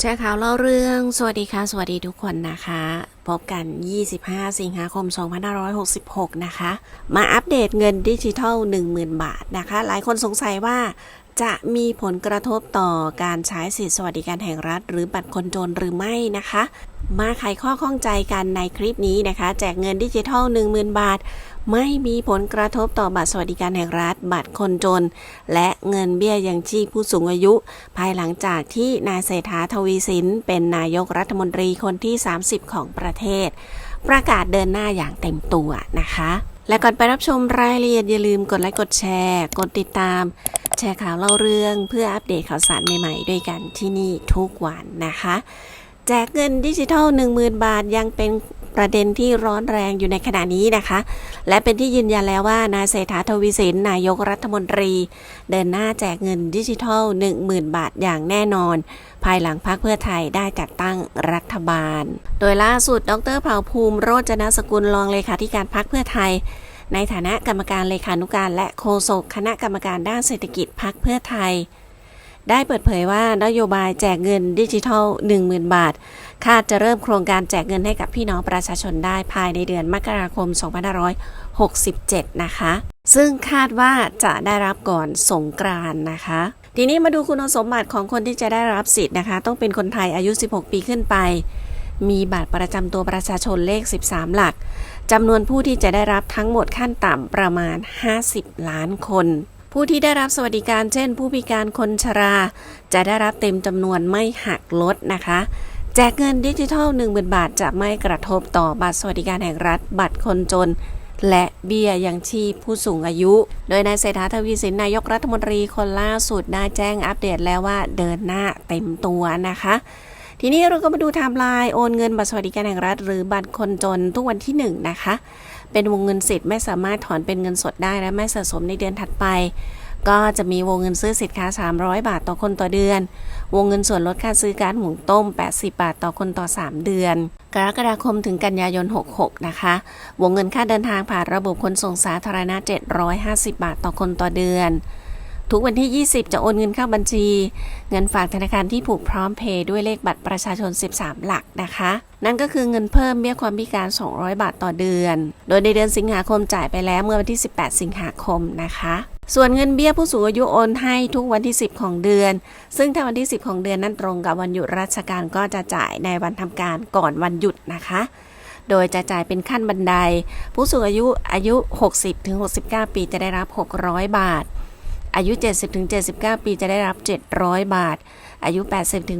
แชร์ข่าวเล่าเรื่อง สวัสดีค่ะ สวัสดีทุกคนนะคะ พบกัน 25 สิงหาคม 2566 นะคะ มาอัปเดตเงินดิจิทัล 10,000 บาทนะคะ หลายคนสงสัยว่า จะมีผลกระทบต่อการใช้สิทธิสวัสดิการแห่งรัฐ หรือบัตรคนจนหรือไม่นะคะ มาไขข้อข้องใจกันในคลิปนี้นะคะ แจกเงินดิจิทัล 10,000 บาท ไม่มีผลกระทบต่อบัตรสวัสดิการแห่งรัฐ บัตรคนจน และเงินเบี้ยยังชีพผู้สูงอายุ ภายหลังจากที่นายเศรษฐาทวีสิน เป็นนายกรัฐมนตรีคนที่ 30 ของประเทศ ประกาศเดินหน้าอย่างเต็มตัวนะคะ และก่อนไปรับชมรายละเอียดอย่าลืมกดไลค์กดแชร์ กดติดตาม แชร์ข่าวเล่าเรื่องเพื่ออัปเดตข่าวสารใหม่ๆ ด้วยกันที่นี่ทุกวันนะคะ แจกเงินดิจิทัล 10,000 บาทยังเป็น ประเด็นที่ร้อนแรงอยู่ในขณะนี้นะคะ และเป็นที่ยืนยันแล้วว่านายเศรษฐาทวีสินนายกรัฐมนตรี เดินหน้าแจกเงินดิจิทัล 10,000 บาทอย่างแน่นอน ภายหลังพรรคเพื่อไทยได้จัดตั้งรัฐบาล โดยล่าสุด ดรเผ่าภูมิ โรจนสกุลรองเลขาธิการพรรคเพื่อไทย ในฐานะกรรมการเลขานุการและโฆษกคณะกรรมการด้านเศรษฐกิจพรรคเพื่อไทย ได้เปิดเผยว่านโยบายแจกเงินดิจิทัล 10,000 บาท คาดจะเริ่มโครงการแจกเงินให้กับพี่น้องประชาชนได้ภายในเดือนมกราคม 2567 นะคะ ซึ่งคาดว่าจะได้รับก่อนสงกรานนะคะ ทีนี้มาดูคุณสมบัติของคนที่จะได้รับสิทธิ์นะคะ ต้องเป็นคนไทยอายุ 16 ปีขึ้นไป มีบัตรประจำตัวประชาชนเลข 13 หลักจำนวนผู้ที่จะได้รับทั้งหมดขั้นต่ำประมาณ 50 ล้านคน ผู้ที่ได้รับสวัสดิการเช่น ผู้พิการคนชรา จะได้รับเต็มจำนวนไม่หักลดนะคะ แจกเงินดิจิทัล 10,000 บาท จะไม่กระทบต่อบัตรสวัสดิการแห่งรัฐ บัตรคนจน และเบี้ยยังชีพผู้สูงอายุ โดยนายเศรษฐาทวีสินนายกรัฐมนตรีคนล่าสุดได้แจ้งอัปเดตแล้วว่าเดินหน้าเต็มตัวนะคะทีนี้เราก็มาดูไทม์ไลน์โอนเงินบัตรสวัสดิการแห่งรัฐหรือบัตรคนจนทุกวันที่ 1 นะคะ เป็นวงเงินสิทธิ์ไม่สามารถถอนเป็นเงินสดได้และไม่สะสมในเดือนถัดไป ก็จะมีวงเงินซื้อสินค้า 300 บาทต่อคนต่อเดือน วงเงินส่วนลดค่าซื้อการหุงต้ม 80 บาทต่อคนต่อ 3 เดือน กรกฎาคมถึงกันยายน 66 นะคะ วงเงินค่าเดินทางผ่านระบบขนส่งสาธารณะ 750 บาทต่อคนต่อเดือน ทุกวันที่ 20 จะโอนเงินเข้าบัญชี เงินฝากธนาคารที่ผูกพร้อมเพย์ด้วยเลขบัตรประชาชน 13 หลักนะคะ นั่นก็คือเงินเพิ่มเบี้ยความพิการ 200 บาทต่อเดือน โดยในเดือนสิงหาคมจ่ายไปแล้วเมื่อวันที่ 18 สิงหาคมนะคะ ส่วนเงินเบี้ยผู้สูงอายุโอนให้ทุกวันที่ 10 ของเดือน ซึ่งถ้าวันที่ 10 ของเดือนนั้นตรงกับวันหยุดราชการก็จะจ่ายในวันทำการก่อนวันหยุดนะคะโดยจะจ่ายเป็นขั้นบันได ผู้สูงอายุอายุ 60-69 ปีจะได้รับ 600 บาท อายุ 70-79 ปีจะได้รับ 700 บาท อายุ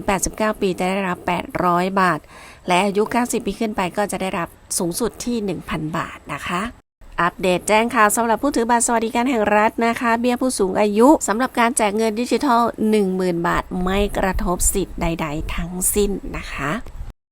80-89 ปีจะได้รับ 800 บาท และอายุ 90 ปีขึ้นไปก็จะได้รับสูงสุดที่ 1,000 บาทนะคะอัปเดตแจ้งข่าวสำหรับผู้ถือบัตรสวัสดิการแห่งรัฐนะคะ เบี้ยผู้สูงอายุสำหรับการแจกเงินดิจิทัล 10,000 บาท ไม่กระทบสิทธิ์ใด ๆ ทั้งสิ้นนะคะ